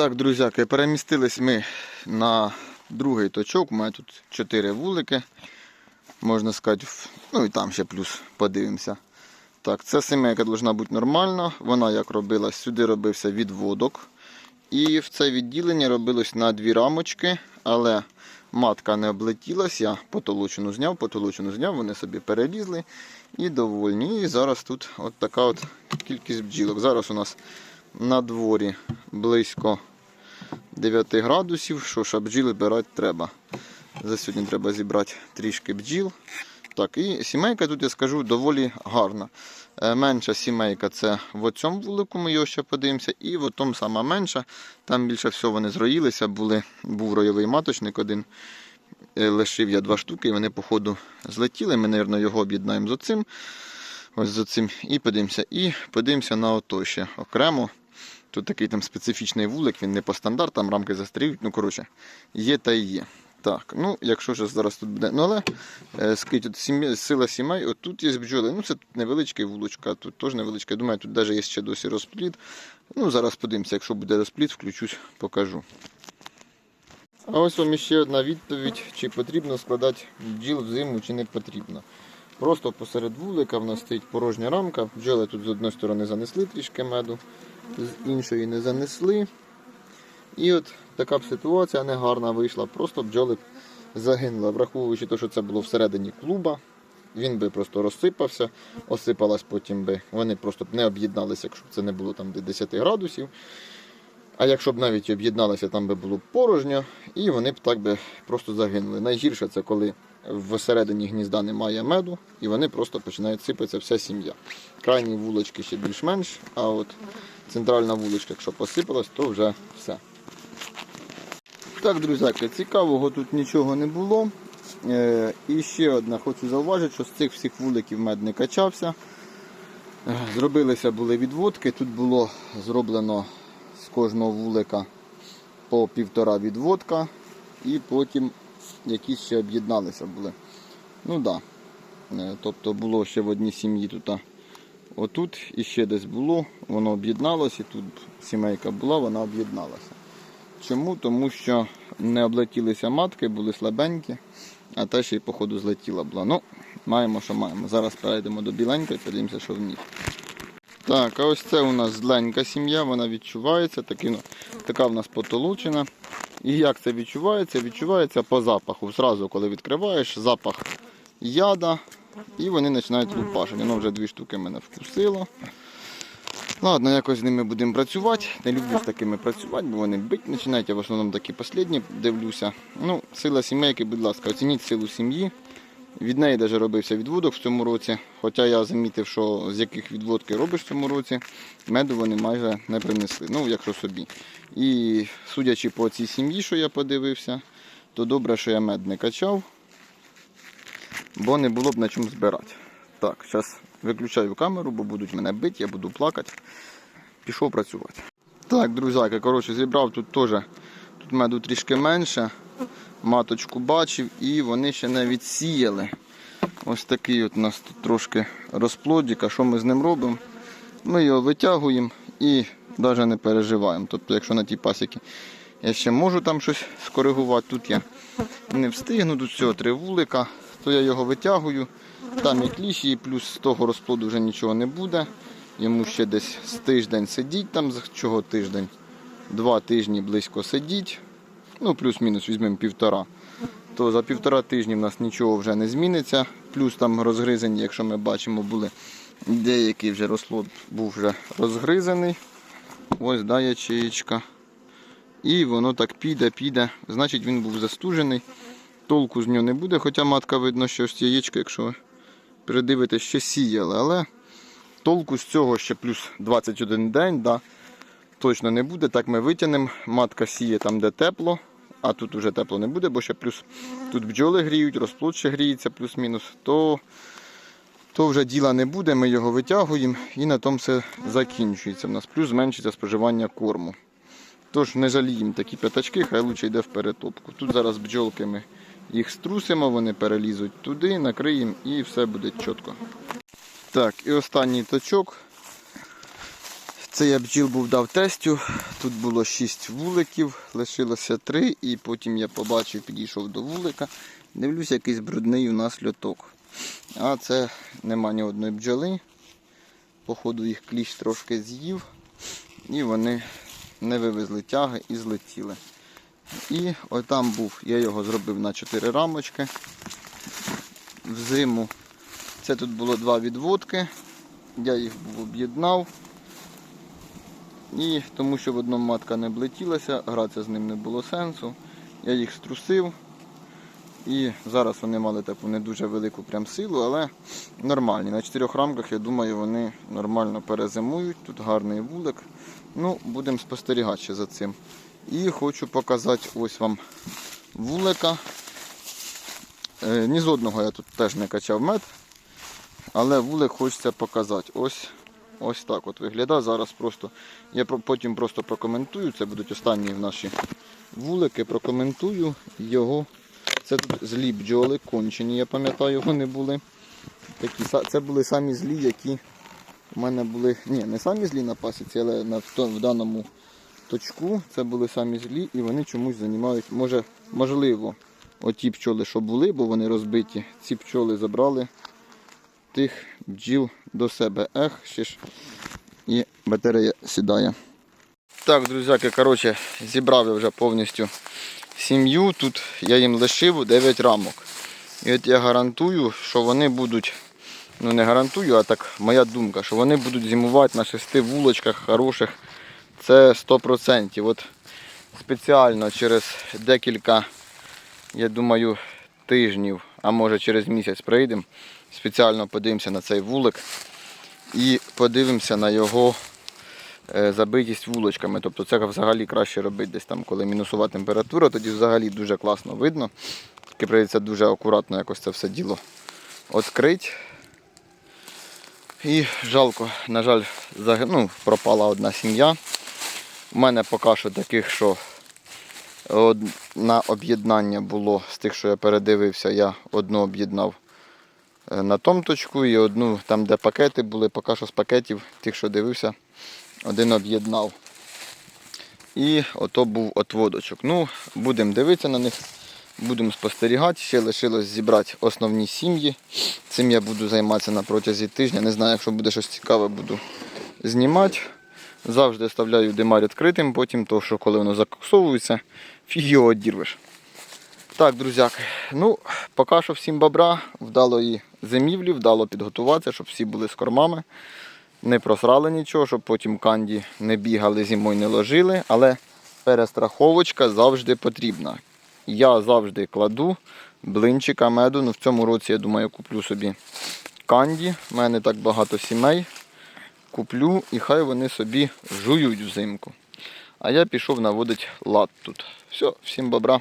Так, друзяки, перемістились ми на другий точок. У мене тут 4 вулики. Можна сказати, ну і там ще плюс подивимося. Так, ця сімейка повинна бути нормальна. Вона як робилась, сюди робився відводок. І в це відділення робилось на дві рамочки, але матка не облетілась. Я потолочену зняв, потолочену зняв, вони собі перелізли і довольні. І зараз тут от така от кількість бджілок. Зараз у нас на дворі близько 9 градусів. Що ж, а бджіли брати треба. За сьогодні треба зібрати трішки бджіл. Так, і сімейка тут, я скажу, доволі гарна. Е, Менша сімейка це в цьому вулику, ми його ще подивимося, і в тому сама менша. Там більше всього вони зроїлися, були, був ройовий маточник один. Е, Лишив я два штуки, і вони, походу, злетіли. Ми, мабуть, його об'єднаємо з оцим. Ось з оцим. І подивимося. І подивимося на ото ще окремо. Тут такий там специфічний вулик, він не по стандартам, рамки застріють. Ну, коротше, є та і є. Так, ну, якщо ж зараз тут буде. Ну, але е, скажіть, от сім'я, сила сімей, от тут є бджоли. Ну, це тут невеличкий вулочка, тут теж невеличка. Думаю, тут навіть є ще досі розпліт. Ну, зараз подивимося, якщо буде розпліт, включусь, покажу. А ось вам ще одна відповідь, чи потрібно складати бджіл взиму, чи не потрібно. Просто посеред вулика в нас стоїть порожня рамка. Бджоли тут з одної сторони занесли трішки меду, з іншої не занесли. І от така б ситуація негарна вийшла. Просто бджоли б загинули, враховуючи те, що це було всередині клуба. Він би просто розсипався, осипалась потім би. Вони просто б не об'єдналися, якщо б це не було там до 10 градусів. А якщо б навіть об'єдналися, там би було порожньо, і вони б так би просто загинули. Найгірше це коли всередині гнізда немає меду, і вони просто починають сипатися вся сім'я. Крайні вулочки ще більш-менш, а от центральна вуличка, якщо посипалась, то вже все. Так, друзяки, цікавого тут нічого не було. Е, і ще одне хочу зауважити, що з цих всіх вуликів мед не качався. Е, Зробилися були відводки. Тут було зроблено кожного вулика по півтора відводка, і потім якісь ще об'єдналися були. Ну. Да. Е, Тобто було ще в одній сім'ї тут. Отут і ще десь було, воно об'єдналося, і тут сімейка була, вона об'єдналася. Чому? Тому що не облетілися матки, були слабенькі, а та ще й, походу, злетіла була. Ну, маємо, що маємо. Зараз перейдемо до біленької, подивимося, що в ній. Так, а ось це у нас зленька сім'я, вона відчувається, таки, ну, така в нас потолочена. І як це відчувається? Відчувається по запаху. Зразу, коли відкриваєш, запах яда, і вони починають лупашити. Воно вже дві штуки мене вкусило. Ладно, якось з ними будемо працювати. Не люблю з такими працювати, бо вони бить починають, я в основному такі останні дивлюся. Ну, сила сімейки, будь ласка, оцініть силу сім'ї. Від неї навіть робився відводок в цьому році. Хоча я замітив, що з яких відводки робиш в цьому році, меду вони майже не принесли. Ну, якщо собі. І судячи по цій сім'ї, що я подивився, то добре, що я мед не качав, бо не було б на чому збирати. Так, зараз виключаю камеру, бо будуть мене бити, я буду плакати. Пішов працювати. Так, друзяки, коротше, зібрав тут теж тут меду трішки менше. Маточку бачив і вони ще не відсіяли. Ось такий от у нас тут трошки розплодик. А що ми з ним робимо? Ми його витягуємо і навіть не переживаємо. Тобто, якщо на тій пасіки я ще можу там щось скоригувати, тут я не встигну, тут всього три вулика, то я його витягую. Там і кліщ, і плюс з того розплоду вже нічого не буде. Йому ще десь з тиждень сидіть там, чого тиждень? Два тижні близько сидіть. Ну, плюс-мінус візьмемо півтора. То за півтора тижні в нас нічого вже не зміниться. Плюс там розгризані, якщо ми бачимо, були деякий вже розплод був вже розгризаний. Ось да, ячеєчка. І воно так піде, піде. Значить він був застужений. Толку з нього не буде, хоча матка видно, що ось яєчко, якщо ви передивитесь, ще сіяли. Але толку з цього ще плюс 21 день. Да, точно не буде. Так ми витягнемо. Матка сіє там, де тепло, а тут вже тепло не буде, бо ще плюс тут бджоли гріють, розплод ще гріється плюс-мінус, то, то вже діла не буде, ми його витягуємо і на тому все закінчується. У нас плюс зменшиться споживання корму. Тож не жаліємо такі п'ятачки, хай лучше йде в перетопку. Тут зараз бджолки ми їх струсимо, вони перелізуть туди, накриємо і все буде чітко. Так, і останній точок. Це я бджіл був дав тестю. Тут було 6 вуликів, лишилося 3, і потім я побачив, підійшов до вулика. Дивлюсь, якийсь брудний у нас льоток. А це нема ні одної бджоли. Походу їх кліщ трошки з'їв. І вони не вивезли тяги і злетіли. І отам був, я його зробив на 4 рамочки. Взиму це тут було два відводки. Я їх об'єднав. І тому що в одному матка не облетілася, гратися з ним не було сенсу. Я їх струсив. І зараз вони мали таку не дуже велику прям силу, але нормальні. На чотирьох рамках, я думаю, вони нормально перезимують. Тут гарний вулик. Ну, будемо спостерігати за цим. І хочу показати ось вам вулика. Е, ні з одного я тут теж не качав мед. Але вулик хочеться показати. Ось ось так от виглядає. Зараз просто я потім просто прокоментую. Це будуть останні наші вулики. Прокоментую його. Це тут злі бджоли, кончені, я пам'ятаю, вони були. Такі, це були самі злі, які у мене були. Ні, не самі злі на пасіці, але на, в, в даному точку це були самі злі і вони чомусь займають. Може, можливо, оті пчоли, що були, бо вони розбиті, ці пчоли забрали тих бджіл до себе. Ех, ще ж і батарея сідає. Так, друзяки, коротше, зібрав я вже повністю сім'ю. Тут я їм лишив 9 рамок. І от я гарантую, що вони будуть, ну не гарантую, а так моя думка, що вони будуть зимувати на шести вулочках хороших. Це 100%. От спеціально через декілька, я думаю, тижнів, а може через місяць прийдемо. Спеціально подивимося на цей вулик і подивимося на його е, забитість вулочками. Тобто це взагалі краще робити десь там, коли мінусова температура, тоді взагалі дуже класно видно. Тільки прийдеться дуже акуратно якось це все діло відкрити. І жалко, на жаль, ну, пропала одна сім'я. У мене поки що таких, що на об'єднання було з тих, що я передивився, я одну об'єднав на том точку і одну там, де пакети були, поки що з пакетів, тих, що дивився, один об'єднав. І ото був отводочок. Ну, будемо дивитися на них, будемо спостерігати. Ще лишилось зібрати основні сім'ї. Цим я буду займатися на протязі тижня. Не знаю, якщо буде щось цікаве, буду знімати. Завжди оставляю димар відкритим, потім то, що коли воно закоксовується, фіг його одірвеш. Так, друзяки, ну, поки що всім бобра, вдалої зимівлі, вдало підготуватися, щоб всі були з кормами. Не просрали нічого, щоб потім канді не бігали зимою, не ложили, але перестраховочка завжди потрібна. Я завжди кладу блинчика меду. Ну, в цьому році, я думаю, куплю собі канді. У мене так багато сімей. Куплю і хай вони собі жують взимку. А я пішов наводити лад тут. Все, всім бобра.